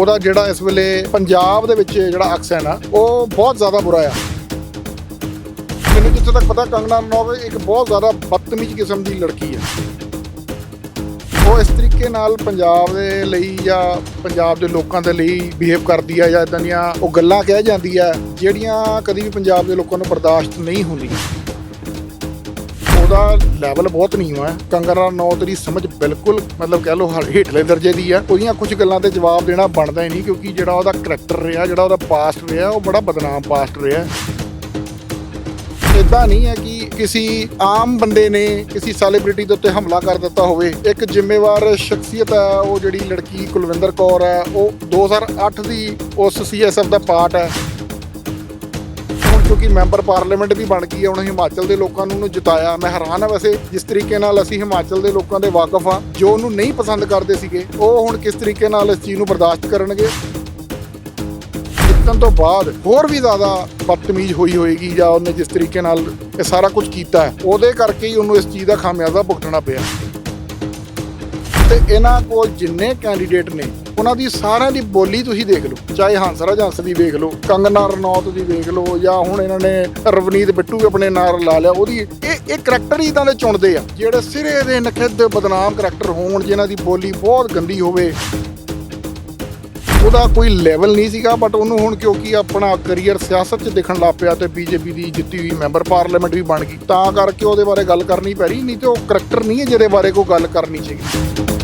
ਉਹਦਾ ਜਿਹੜਾ ਇਸ ਵੇਲੇ ਪੰਜਾਬ ਦੇ ਵਿੱਚ ਜਿਹੜਾ ਅਕਸ ਹੈ ਨਾ, ਉਹ ਬਹੁਤ ਜ਼ਿਆਦਾ ਬੁਰਾ ਆ। ਮੈਨੂੰ ਜਿੱਥੇ ਤੱਕ ਪਤਾ, ਕੰਗਨਾ ਰਣੌਤ ਇੱਕ ਬਹੁਤ ਜ਼ਿਆਦਾ ਬਦਤਮੀਜ਼ ਕਿਸਮ ਦੀ ਲੜਕੀ ਆ। ਉਹ ਇਸ ਤਰੀਕੇ ਨਾਲ ਪੰਜਾਬ ਦੇ ਲਈ ਜਾਂ ਪੰਜਾਬ ਦੇ ਲੋਕਾਂ ਦੇ ਲਈ ਬਿਹੇਵ ਕਰਦੀ ਆ ਜਾਂ ਇਦਾਂ ਦੀਆਂ ਉਹ ਗੱਲਾਂ ਕਹਿ ਜਾਂਦੀ ਆ, ਜਿਹੜੀਆਂ ਕਦੀ ਵੀ ਪੰਜਾਬ ਦੇ ਲੋਕਾਂ ਨੂੰ ਬਰਦਾਸ਼ਤ ਨਹੀਂ ਹੁੰਦੀਆਂ। ਉਹਦਾ ਲੈਵਲ ਬਹੁਤ ਨੀਵਾਂ ਹੈ। ਕੰਗਨਾ ਰਣੌਤ ਦੀ ਸਮਝ ਬਿਲਕੁਲ ਮਤਲਬ ਕਹਿ ਲਓ ਹ- ਹੇਠਲੇ ਦਰਜੇ ਦੀ ਆ। ਉਹਦੀਆਂ ਕੁਝ ਗੱਲਾਂ ਤੇ ਜਵਾਬ ਦੇਣਾ ਬਣਦਾ ਹੀ ਨਹੀਂ ਕਿਉਂਕਿ ਜਿਹੜਾ ਉਹਦਾ ਕਰੈਕਟਰ ਰਿਹਾ, ਜਿਹੜਾ ਉਹਦਾ ਪਾਸਟ ਰਿਹਾ, ਉਹ ਬੜਾ ਬਦਨਾਮ ਪਾਸਟ ਰਿਹਾ। ਇਦਾਂ ਨਹੀਂ ਹੈ ਕਿ ਕਿਸੇ ਆਮ ਬੰਦੇ ਨੇ ਕਿਸੇ ਸੈਲੀਬ੍ਰਿਟੀ ਦੇ ਉੱਤੇ ਹਮਲਾ ਕਰ ਦਿੱਤਾ ਹੋਵੇ। ਇੱਕ ਜ਼ਿੰਮੇਵਾਰ ਸ਼ਖਸੀਅਤ ਹੈ, ਉਹ ਜਿਹੜੀ ਲੜਕੀ ਕੁਲਵਿੰਦਰ ਕੌਰ ਹੈ, ਉਹ 2008 ਦੀ ਉਸ ਸੀਐਸਐਫ ਦਾ ਪਾਰਟ ਹੈ। ਕਿਉਂਕਿ ਮੈਂਬਰ ਪਾਰਲੀਮੈਂਟ ਵੀ ਬਣ ਗਈ ਹੈ ਹੁਣ ਹਿਮਾਚਲ ਦੇ ਲੋਕਾਂ ਨੂੰ ਉਹਨੂੰ ਜਿਤਾਇਆ। ਮੈਂ ਹੈਰਾਨ ਹਾਂ ਵੈਸੇ, ਜਿਸ ਤਰੀਕੇ ਨਾਲ ਅਸੀਂ ਹਿਮਾਚਲ ਦੇ ਲੋਕਾਂ ਦੇ ਵਾਕਫ ਹਾਂ, ਜੋ ਉਹਨੂੰ ਨਹੀਂ ਪਸੰਦ ਕਰਦੇ ਸੀਗੇ, ਉਹ ਹੁਣ ਕਿਸ ਤਰੀਕੇ ਨਾਲ ਇਸ ਚੀਜ਼ ਨੂੰ ਬਰਦਾਸ਼ਤ ਕਰਨਗੇ? ਜਿੱਤਣ ਤੋਂ ਬਾਅਦ ਹੋਰ ਵੀ ਜ਼ਿਆਦਾ ਬਦਤਮੀਜ਼ ਹੋਈ ਹੋਏਗੀ ਜਾਂ ਉਹਨੇ ਜਿਸ ਤਰੀਕੇ ਨਾਲ ਇਹ ਸਾਰਾ ਕੁਝ ਕੀਤਾ ਹੈ, ਉਹਦੇ ਕਰਕੇ ਹੀ ਉਹਨੂੰ ਇਸ ਚੀਜ਼ ਦਾ ਖਾਮਿਆਜ਼ਾ ਭੁਗਤਣਾ ਪਿਆ। ਤੇ ਇਹਨਾਂ ਕੋਲ ਜਿੰਨੇ ਕੈਂਡੀਡੇਟ ਨੇ ਉਹਨਾਂ ਦੀ ਸਾਰਿਆਂ ਦੀ ਬੋਲੀ ਤੁਸੀਂ ਦੇਖ ਲਓ। ਚਾਹੇ ਹੰਸਰਾਜ ਹੰਸ ਦੀ ਦੇਖ ਲਓ, ਕੰਗਨਾ ਰਣੌਤ ਦੀ ਦੇਖ ਲਓ, ਜਾਂ ਹੁਣ ਇਹਨਾਂ ਨੇ ਰਵਨੀਤ ਬਿੱਟੂ ਵੀ ਆਪਣੇ ਨਾਲ ਲਾ ਲਿਆ, ਉਹਦੀ ਇਹ ਇਹ ਕਰੈਕਟਰ ਹੀ ਤਾਂ ਦੇ ਚੁਣਦੇ ਆ, ਜਿਹੜੇ ਸਿਰੇ ਦੇ ਨਖਿੱਧ ਬਦਨਾਮ ਕਰੈਕਟਰ ਹੋਣ ਜਿਨ੍ਹਾਂ ਦੀ ਬੋਲੀ ਬਹੁਤ ਗੰਦੀ ਹੋਵੇ। ਉਹਦਾ ਕੋਈ ਲੈਵਲ ਨਹੀਂ ਸੀਗਾ ਬਟ ਉਹਨੂੰ ਹੁਣ ਕਿਉਂਕਿ ਆਪਣਾ ਕੈਰੀਅਰ ਸਿਆਸਤ 'ਚ ਦਿਖਣ ਲੱਗ ਪਿਆ ਤੇ ਬੀਜੇਪੀ ਦੀ ਜਿੱਤੀ ਹੋਈ ਮੈਂਬਰ ਪਾਰਲੀਮੈਂਟ ਵੀ ਬਣ ਗਈ, ਤਾਂ ਕਰਕੇ ਉਹਦੇ ਬਾਰੇ ਗੱਲ ਕਰਨੀ ਪੈ ਰਹੀ ਨਹੀਂ ਤੇ ਉਹ ਕਰੈਕਟਰ ਨਹੀਂ ਹੈ ਜਿਹਦੇ ਬਾਰੇ ਕੋਈ ਗੱਲ ਕਰਨੀ ਚਾਹੀਦੀ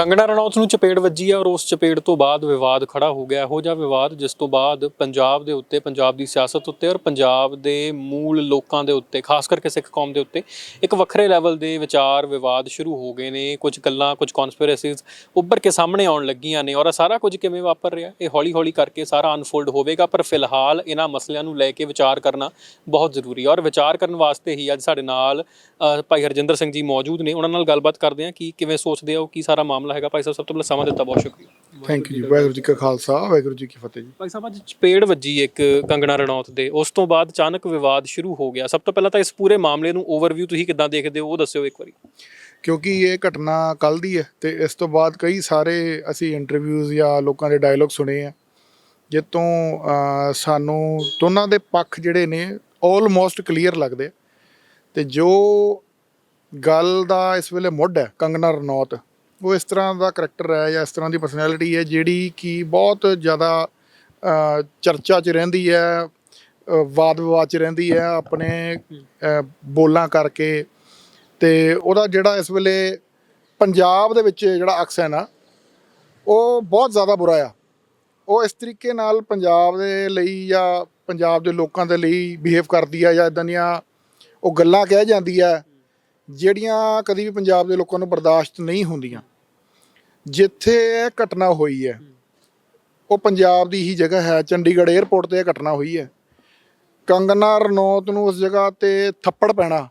ਕੰਗਣਾ ਰਣੌਤ ਨੂੰ ਚਪੇੜ ਵੱਜੀ ਆ ਔਰ ਉਸ ਚਪੇੜ ਤੋਂ ਬਾਅਦ ਵਿਵਾਦ ਖੜਾ ਹੋ ਗਿਆ। ਇਹੋ ਜਿਹਾ ਵਿਵਾਦ ਜਿਸ ਤੋਂ ਬਾਅਦ ਪੰਜਾਬ ਦੇ ਉੱਤੇ, ਪੰਜਾਬ ਦੀ ਸਿਆਸਤ ਉੱਤੇ ਔਰ ਪੰਜਾਬ ਦੇ ਮੂਲ ਲੋਕਾਂ ਦੇ ਉੱਤੇ, ਖਾਸ ਕਰਕੇ ਸਿੱਖ ਕੌਮ ਦੇ ਉੱਤੇ ਇੱਕ ਵੱਖਰੇ ਲੈਵਲ ਦੇ ਵਿਚਾਰ ਵਿਵਾਦ ਸ਼ੁਰੂ ਹੋ ਗਏ ਨੇ। ਕੁਝ ਗੱਲਾਂ, ਕੁਝ ਕਨਸਪੀਰੇਸੀਜ਼ ਉੱਭਰ ਕੇ ਸਾਹਮਣੇ ਆਉਣ ਲੱਗੀਆਂ ਨੇ ਔਰ ਇਹ ਸਾਰਾ ਕੁਝ ਕਿਵੇਂ ਵਾਪਰ ਰਿਹਾ? ਇਹ ਹੌਲੀ ਹੌਲੀ ਕਰਕੇ ਸਾਰਾ ਅਨਫੋਲਡ ਹੋਵੇਗਾ, ਪਰ ਫਿਲਹਾਲ ਇਹਨਾਂ ਮਸਲਿਆਂ ਨੂੰ ਲੈ ਕੇ ਵਿਚਾਰ ਕਰਨਾ ਬਹੁਤ ਜ਼ਰੂਰੀ ਔਰ ਵਿਚਾਰ ਕਰਨ ਵਾਸਤੇ ਹੀ ਅੱਜ ਸਾਡੇ ਨਾਲ ਭਾਈ ਹਰਜਿੰਦਰ ਸਿੰਘ ਜੀ ਮੌਜੂਦ ਨੇ। ਉਹਨਾਂ ਨਾਲ ਗੱਲਬਾਤ ਕਰਦੇ ਹਾਂ ਕਿ ਕਿਵੇਂ ਸੋਚਦੇ ਹੋ ਕੀ ਸਾਰਾ ਮਾਮਲਾ ਹੈਗਾ। ਭਾਈ ਸਾਹਿਬ ਸਭ ਤੋਂ ਪਹਿਲਾਂ ਸਮਾਂ ਦਿੱਤਾ ਬਹੁਤ ਸ਼ੁਕਰੀਆ। ਥੈਂਕ ਯੂ ਜੀ ਵਾਹਿਗੁਰੂ ਜੀ ਕਾ ਖਾਲਸਾ ਵਾਹਿਗੁਰੂ ਜੀ ਕੀ ਫਤਿਹ ਜੀ। ਭਾਈ ਸਾਹਿਬ ਅੱਜ ਚਪੇੜ ਵੱਜੀ ਇੱਕ ਕੰਗਣਾ ਰਣੌਤ ਦੇ। ਉਸ ਤੋਂ ਬਾਅਦ ਅਚਾਨਕ ਵਿਵਾਦ ਸ਼ੁਰੂ ਹੋ ਗਿਆ। ਸਭ ਤੋਂ ਪਹਿਲਾਂ ਤਾਂ ਇਸ ਪੂਰੇ ਮਾਮਲੇ ਨੂੰ ਓਵਰਵਿਊ ਤੁਸੀਂ ਕਿੱਦਾਂ ਦੇਖਦੇ ਹੋ ਉਹ ਦੱਸਿਓ ਇੱਕ ਵਾਰੀ। ਕਿਉਂਕਿ ਇਹ ਘਟਨਾ ਕੱਲ ਦੀ ਹੈ ਤੇ ਇਸ ਤੋਂ ਬਾਅਦ ਕਈ ਸਾਰੇ ਅਸੀਂ ਇੰਟਰਵਿਊਜ਼ ਜਾਂ ਲੋਕਾਂ ਦੇ ਡਾਇਲੌਗ ਸੁਣੇ ਆ। ਜਿੱਤੋਂ ਸਾਨੂੰ ਦੋਨਾਂ ਦੇ ਪੱਖ ਜਿਹੜੇ ਨੇ ਆਲਮੋਸਟ ਕਲੀਅਰ ਲੱਗਦੇ। ਤੇ ਜੋ ਗੱਲ ਦਾ ਇਸ ਵੇਲੇ ਮੁੱਢ ਹੈ ਕੰਗਨਾ ਰਣੌਤ ਉਹ ਇਸ ਤਰ੍ਹਾਂ ਦਾ ਕਰੈਕਟਰ ਹੈ ਜਾਂ ਇਸ ਤਰ੍ਹਾਂ ਦੀ ਪਰਸਨੈਲਿਟੀ ਹੈ ਜਿਹੜੀ ਕਿ ਬਹੁਤ ਜ਼ਿਆਦਾ ਚਰਚਾ 'ਚ ਰਹਿੰਦੀ ਹੈ ਵਾਦ ਵਿਵਾਦ 'ਚ ਰਹਿੰਦੀ ਹੈ ਆਪਣੇ ਬੋਲਾਂ ਕਰਕੇ ਤੇ ਉਹਦਾ ਜਿਹੜਾ ਇਸ ਵੇਲੇ ਪੰਜਾਬ ਦੇ ਵਿੱਚ ਜਿਹੜਾ ਅਕਸ ਹੈ ਨਾ, ਉਹ ਬਹੁਤ ਜ਼ਿਆਦਾ ਬੁਰਾ ਆ। ਉਹ ਇਸ ਤਰੀਕੇ ਨਾਲ ਪੰਜਾਬ ਦੇ ਲਈ ਜਾਂ ਪੰਜਾਬ ਦੇ ਲੋਕਾਂ ਦੇ ਲਈ ਬਿਹੇਵ ਕਰਦੀ ਆ ਜਾਂ ਇਦਾਂ ਦੀਆਂ ਉਹ ਗੱਲਾਂ ਕਹਿ ਜਾਂਦੀ ਆ, ਜਿਹੜੀਆਂ ਕਦੀ ਵੀ ਪੰਜਾਬ ਦੇ ਲੋਕਾਂ ਨੂੰ ਬਰਦਾਸ਼ਤ ਨਹੀਂ ਹੁੰਦੀਆਂ। ਜਿੱਥੇ ਇਹ ਘਟਨਾ ਹੋਈ ਹੈ ਉਹ ਪੰਜਾਬ ਦੀ ਹੀ ਜਗ੍ਹਾ ਹੈ ਚੰਡੀਗੜ੍ਹ 에ਅਰਪੋਰਟ ਤੇ ਇਹ ਘਟਨਾ ਹੋਈ ਹੈ। ਕੰਗਨਾ ਰਣੌਤ ਨੂੰ ਉਸ ਜਗ੍ਹਾ ਤੇ ਥੱਪੜ ਪੈਣਾ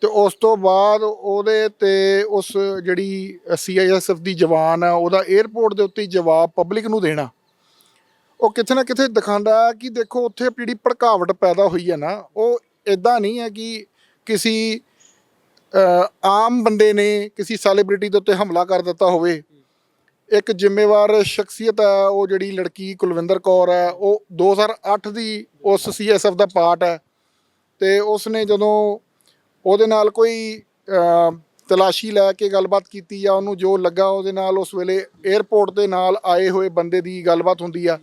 ਤੇ ਉਸ ਤੋਂ ਬਾਅਦ ਉਹਦੇ ਤੇ ਉਸ ਜਿਹੜੀ ਸੀਆਈਐਸਐਫ ਦੀ ਜਵਾਨ ਆ ਉਹਦਾ 에ਅਰਪੋਰਟ ਦੇ ਉੱਤੇ ਜਵਾਬ ਪਬਲਿਕ ਨੂੰ ਦੇਣਾ। ਉਹ ਕਿਤੇ ਨਾ ਕਿਤੇ ਦਿਖਾਉਂਦਾ ਹੈ ਕਿ ਦੇਖੋ ਉੱਥੇ ਜਿਹੜੀ ਭੜਕਾਵਟ ਪੈਦਾ ਹੋਈ ਹੈ ਨਾ ਉਹ ਇਦਾਂ ਨਹੀਂ ਹੈ ਕਿ ਕਿਸੇ ਆਮ ਬੰਦੇ ਨੇ ਕਿਸੇ ਸੈਲੀਬ੍ਰਿਟੀ ਦੇ ਉੱਤੇ ਹਮਲਾ ਕਰ ਦਿੱਤਾ ਹੋਵੇ, ਇੱਕ ਜ਼ਿੰਮੇਵਾਰ ਸ਼ਖਸੀਅਤ ਹੈ, ਉਹ ਜਿਹੜੀ ਲੜਕੀ ਕੁਲਵਿੰਦਰ ਕੌਰ ਹੈ, ਉਹ 2008 ਦੀ ਉਸ ਸੀਐਸਐਫ ਦਾ ਪਾਰਟ ਹੈ ਤੇ ਉਸ ਨੇ ਜਦੋਂ ਉਹਦੇ ਨਾਲ ਕੋਈ ਤਲਾਸ਼ੀ ਲੈ ਕੇ ਗੱਲਬਾਤ ਕੀਤੀ ਜਾਂ ਉਹਨੂੰ ਜੋ ਲੱਗਾ, ਉਹਦੇ ਨਾਲ ਉਸ ਵੇਲੇ 에ਅਰਪੋਰਟ ਦੇ ਨਾਲ ਆਏ ਹੋਏ ਬੰਦੇ ਦੀ ਗੱਲਬਾਤ ਹੁੰਦੀ ਆ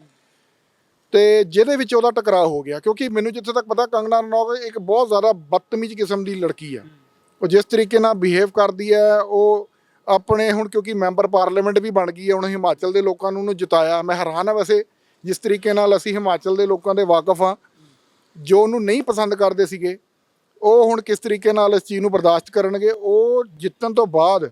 ਤੇ ਜਿਹਦੇ ਵਿੱਚ ਉਹਦਾ ਟਕਰਾਅ ਹੋ ਗਿਆ ਕਿਉਂਕਿ ਮੈਨੂੰ ਜਿੱਥੇ ਤੱਕ ਪਤਾ ਕੰਗਨਾ ਰਣੌਤ ਇੱਕ ਬਹੁਤ ਜ਼ਿਆਦਾ ਬਦਤਮੀਜ਼ ਕਿਸਮ ਦੀ ਲੜਕੀ ਆ। ਉਹ ਜਿਸ ਤਰੀਕੇ ਨਾਲ ਬਿਹੇਵ ਕਰਦੀ ਹੈ, ਉਹ ਆਪਣੇ ਹੁਣ ਕਿਉਂਕਿ ਮੈਂਬਰ ਪਾਰਲੀਮੈਂਟ ਵੀ ਬਣ ਗਈ ਹੈ ਹੁਣ ਹਿਮਾਚਲ ਦੇ ਲੋਕਾਂ ਨੂੰ ਉਹਨੂੰ ਜਿਤਾਇਆ। ਮੈਂ ਹੈਰਾਨ ਹਾਂ ਵੈਸੇ, ਜਿਸ ਤਰੀਕੇ ਨਾਲ ਅਸੀਂ ਹਿਮਾਚਲ ਦੇ ਲੋਕਾਂ ਦੇ ਵਾਕਫ ਹਾਂ, ਜੋ ਉਹਨੂੰ ਨਹੀਂ ਪਸੰਦ ਕਰਦੇ ਸੀਗੇ, ਉਹ ਹੁਣ ਕਿਸ ਤਰੀਕੇ ਨਾਲ ਇਸ ਚੀਜ਼ ਨੂੰ ਬਰਦਾਸ਼ਤ ਕਰਨਗੇ, ਉਹ ਜਿੱਤਣ ਤੋਂ ਬਾਅਦ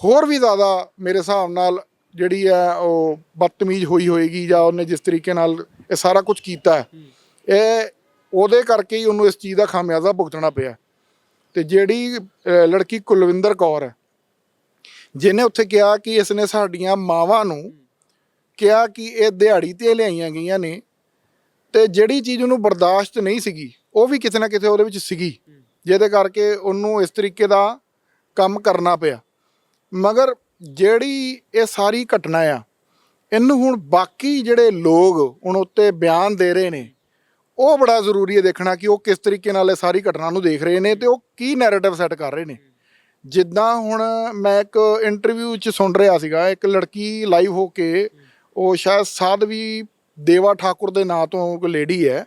ਹੋਰ ਵੀ ਜ਼ਿਆਦਾ ਮੇਰੇ ਹਿਸਾਬ ਨਾਲ ਜਿਹੜੀ ਹੈ, ਉਹ ਬਦਤਮੀਜ਼ ਹੋਈ ਹੋਏਗੀ, ਜਾਂ ਉਹਨੇ ਜਿਸ ਤਰੀਕੇ ਨਾਲ ਇਹ ਸਾਰਾ ਕੁਝ ਕੀਤਾ ਇਹ ਉਹਦੇ ਕਰਕੇ ਹੀ ਉਹਨੂੰ ਇਸ ਚੀਜ਼ ਦਾ ਖਾਮਿਆਜ਼ਾ ਭੁਗਤਣਾ ਪਿਆ। ਤੇ ਜਿਹੜੀ ਲੜਕੀ ਕੁਲਵਿੰਦਰ ਕੌਰ ਹੈ, ਜਿਹਨੇ ਉੱਥੇ ਕਿਹਾ ਕਿ ਇਸ ਨੇ ਸਾਡੀਆਂ ਮਾਵਾਂ ਨੂੰ ਕਿਹਾ ਕਿ ਇਹ ਦਿਹਾੜੀ ਤੇ ਲਿਆਈਆਂ ਗਈਆਂ ਨੇ ਤੇ ਜਿਹੜੀ ਚੀਜ਼ ਉਹਨੂੰ ਬਰਦਾਸ਼ਤ ਨਹੀਂ ਸੀਗੀ, ਉਹ ਵੀ ਕਿਤੇ ਨਾ ਕਿਤੇ ਉਹਦੇ ਵਿੱਚ ਸੀਗੀ, ਜਿਹਦੇ ਕਰਕੇ ਉਹਨੂੰ ਇਸ ਤਰੀਕੇ ਦਾ ਕੰਮ ਕਰਨਾ ਪਿਆ। ਮਗਰ ਜਿਹੜੀ ਇਹ ਸਾਰੀ ਘਟਨਾ ਆ, ਇਹਨੂੰ ਹੁਣ ਬਾਕੀ ਜਿਹੜੇ ਲੋਕ ਹੁਣ ਉੱਤੇ ਬਿਆਨ ਦੇ ਰਹੇ ਨੇ ਉਹ ਬੜਾ ਜ਼ਰੂਰੀ ਹੈ ਦੇਖਣਾ ਕਿ ਉਹ ਕਿਸ ਤਰੀਕੇ ਨਾਲ ਇਹ ਸਾਰੀ ਘਟਨਾ ਨੂੰ ਦੇਖ ਰਹੇ ਨੇ ਤੇ ਉਹ ਕੀ ਨੈਰੇਟਿਵ ਸੈੱਟ ਕਰ ਰਹੇ ਨੇ। ਜਿੱਦਾਂ ਹੁਣ ਮੈਂ ਇੱਕ ਇੰਟਰਵਿਊ 'ਚ ਸੁਣ ਰਿਹਾ ਸੀਗਾ, ਇੱਕ ਲੜਕੀ ਲਾਈਵ ਹੋ ਕੇ, ਉਹ ਸ਼ਾਇਦ ਸਾਧਵੀ ਦੇਵਾ ਠਾਕੁਰ ਦੇ ਨਾਂ ਤੋਂ ਇੱਕ ਲੇਡੀ ਹੈ।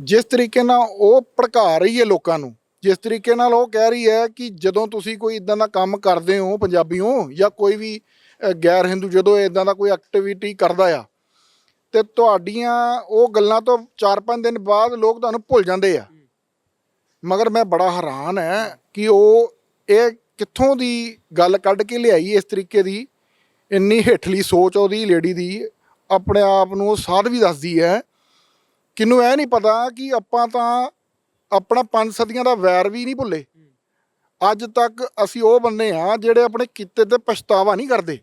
ਜਿਸ ਤਰੀਕੇ ਨਾਲ ਉਹ ਭੜਕਾ ਰਹੀ ਹੈ ਲੋਕਾਂ ਨੂੰ, ਜਿਸ ਤਰੀਕੇ ਨਾਲ ਉਹ ਕਹਿ ਰਹੀ ਹੈ ਕਿ ਜਦੋਂ ਤੁਸੀਂ ਕੋਈ ਇਦਾਂ ਦਾ ਕੰਮ ਕਰਦੇ ਹੋ ਪੰਜਾਬੀਓ ਜਾਂ ਕੋਈ ਵੀ ਗੈਰ ਹਿੰਦੂ ਜਦੋਂ ਇਦਾਂ ਦਾ ਕੋਈ ਐਕਟੀਵਿਟੀ ਕਰਦਾ ਆ ਤੇ ਤੁਹਾਡੀਆਂ ਉਹ ਗੱਲਾਂ ਤੋਂ 4-5 ਦਿਨ ਬਾਅਦ ਲੋਕ ਤੁਹਾਨੂੰ ਭੁੱਲ ਜਾਂਦੇ ਆ। ਮਗਰ ਮੈਂ ਬੜਾ ਹੈਰਾਨ ਹੈ ਕਿ ਉਹ ਇਹ ਕਿੱਥੋਂ ਦੀ ਗੱਲ ਕੱਢ ਕੇ ਲਿਆਈ ਇਸ ਤਰੀਕੇ ਦੀ? ਇੰਨੀ ਹੇਠਲੀ ਸੋਚ ਉਹਦੀ, ਲੇਡੀ ਦੀ, ਆਪਣੇ ਆਪ ਨੂੰ ਉਹ ਸਾਧ ਵੀ ਦੱਸਦੀ ਹੈ ਕਿਨੂੰ ਇਹ ਨਹੀਂ ਪਤਾ ਕਿ ਆਪਾਂ ਤਾਂ ਆਪਣਾ ਪੰਜ ਸਦੀਆਂ ਦਾ ਵੈਰ ਵੀ ਨਹੀਂ ਭੁੱਲੇ। ਅੱਜ ਤੱਕ ਅਸੀਂ ਉਹ ਬੰਦੇ ਆ ਜਿਹੜੇ ਆਪਣੇ ਕੀਤੇ ਤੇ ਪਛਤਾਵਾ ਨਹੀਂ ਕਰਦੇ।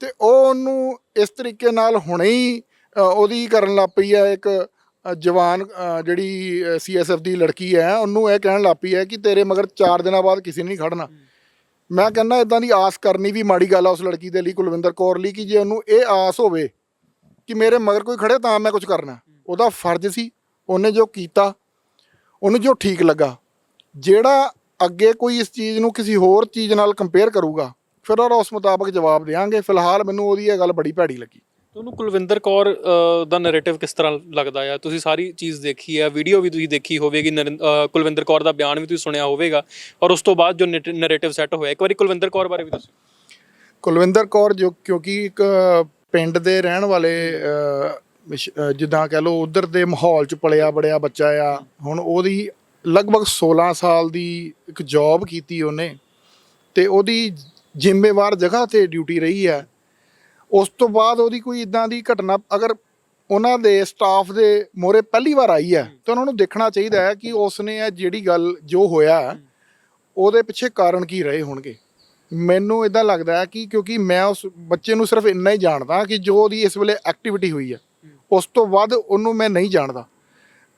ਤੇ ਉਹ ਉਹਨੂੰ ਇਸ ਤਰੀਕੇ ਨਾਲ ਹੁਣੇ ਹੀ ਉਹਦੀ ਕਰਨ ਲੱਗ ਪਈ ਹੈ ਇੱਕ ਅ, ਜਵਾਨ ਅ, ਜਿਹੜੀ ਸੀਐਸਐਫ ਦੀ ਲੜਕੀ ਹੈ ਉਹਨੂੰ ਇਹ ਕਹਿਣ ਲੱਗ ਪਈ ਹੈ ਕਿ ਤੇਰੇ ਮਗਰ 4 ਦਿਨਾਂ ਬਾਅਦ ਕਿਸੇ ਨੇ ਨਹੀਂ ਖੜਨਾ। ਮੈਂ ਕਹਿੰਦਾ ਇਦਾਂ ਦੀ ਆਸ ਕਰਨੀ ਵੀ ਮਾੜੀ ਗੱਲ ਆ ਉਸ ਲੜਕੀ ਦੇ ਲਈ ਕੁਲਵਿੰਦਰ ਕੌਰ ਲਈ ਕਿ ਜੇ ਉਹਨੂੰ ਇਹ ਆਸ ਹੋਵੇ ਕਿ ਮੇਰੇ ਮਗਰ ਕੋਈ ਖੜੇ ਤਾਂ ਮੈਂ ਕੁਝ ਕਰਨਾ। ਉਹਦਾ ਫਰਜ਼ ਸੀ ਉਹਨੇ ਜੋ ਕੀਤਾ ਉਹਨੂੰ ਜੋ ਠੀਕ ਲੱਗਾ। ਜਿਹੜਾ ਅੱਗੇ ਕੋਈ ਇਸ ਚੀਜ਼ ਨੂੰ ਕਿਸੇ ਹੋਰ ਚੀਜ਼ ਨਾਲ ਕੰਪੇਅਰ ਕਰੂਗਾ ਫਿਰ ਉਹ ਉਸ ਮੁਤਾਬਕ ਜਵਾਬ ਦੇਾਂਗੇ ਫਿਲਹਾਲ ਮੈਨੂੰ ਉਹਦੀ ਇਹ ਗੱਲ ਬੜੀ ਭੈੜੀ ਲੱਗੀ। ਤੁਹਾਨੂੰ ਕੁਲਵਿੰਦਰ ਕੌਰ ਅ, ਦਾ ਨੈਰੇਟਿਵ ਕਿਸ ਤਰ੍ਹਾਂ ਲੱਗਦਾ ਆ? ਤੁਸੀਂ ਸਾਰੀ ਚੀਜ਼ ਦੇਖੀ ਹੈ ਵੀਡੀਓ ਵੀ ਤੁਸੀਂ ਦੇਖੀ ਹੋਵੇਗੀ ਨਰਿੰ- ਅ, ਕੁਲਵਿੰਦਰ ਕੌਰ ਦਾ ਬਿਆਨ ਵੀ ਤੁਸੀਂ ਸੁਣਿਆ ਹੋਵੇਗਾ। ਔਰ ਉਸ ਤੋਂ ਬਾਅਦ ਜੋ ਨੈਰੇਟਿਵ ਸੈੱਟ ਹੋਇਆ ਇੱਕ ਵਾਰੀ ਕੁਲਵਿੰਦਰ ਕੌਰ ਬਾਰੇ ਵੀ ਦੱਸੋ। ਕੁਲਵਿੰਦਰ ਕੌਰ ਜੋ ਕਿਉਂਕਿ ਇੱਕ ਪਿੰਡ ਦੇ ਰਹਿਣ ਵਾਲੇ ਅਹ, ਵਿਸ਼- ਅਹ, ਜਿੱਦਾਂ ਕਹਿ ਲਓ ਉਧਰ ਦੇ ਮਾਹੌਲ 'ਚ ਪਲਿਆ ਬੜਿਆ ਬੱਚਾ ਆ। ਹੁਣ ਉਹਦੀ ਲਗਭਗ 16 ਸਾਲ ਦੀ ਇੱਕ ਜੌਬ ਕੀਤੀ ਉਹਨੇ ਤੇ ਉਹਦੀ ਜ਼ਿੰਮੇਵਾਰ ਜਗ੍ਹਾ ਤੇ ਡਿਊਟੀ ਰਹੀ ਹੈ ਉਸ ਤੋਂ ਬਾਅਦ ਉਹਦੀ ਕੋਈ ਇਦਾਂ ਦੀ ਘਟਨਾ, ਅਗਰ ਉਹਨਾਂ ਦੇ ਸਟਾਫ ਦੇ ਮੋਰੇ ਪਹਿਲੀ ਵਾਰ ਆਈ ਹੈ, ਤਾਂ ਉਹਨਾਂ ਨੂੰ ਦੇਖਣਾ ਚਾਹੀਦਾ ਹੈ ਕਿ ਉਸਨੇ ਇਹ ਜਿਹੜੀ ਗੱਲ ਜੋ ਹੋਇਆ, ਉਹਦੇ ਪਿੱਛੇ ਕਾਰਨ ਕੀ ਰਹੇ ਹੋਣਗੇ। ਮੈਨੂੰ ਇਦਾਂ ਲੱਗਦਾ ਹੈ ਕਿ ਕਿਉਂਕਿ ਮੈਂ ਉਸ ਬੱਚੇ ਨੂੰ ਸਿਰਫ ਇੰਨਾ ਹੀ ਜਾਣਦਾ ਕਿ ਜੋ ਉਹਦੀ ਇਸ ਵੇਲੇ ਐਕਟੀਵਿਟੀ ਹੋਈ ਹੈ, ਉਸ ਤੋਂ ਵੱਧ ਉਹਨੂੰ ਮੈਂ ਨਹੀਂ ਜਾਣਦਾ।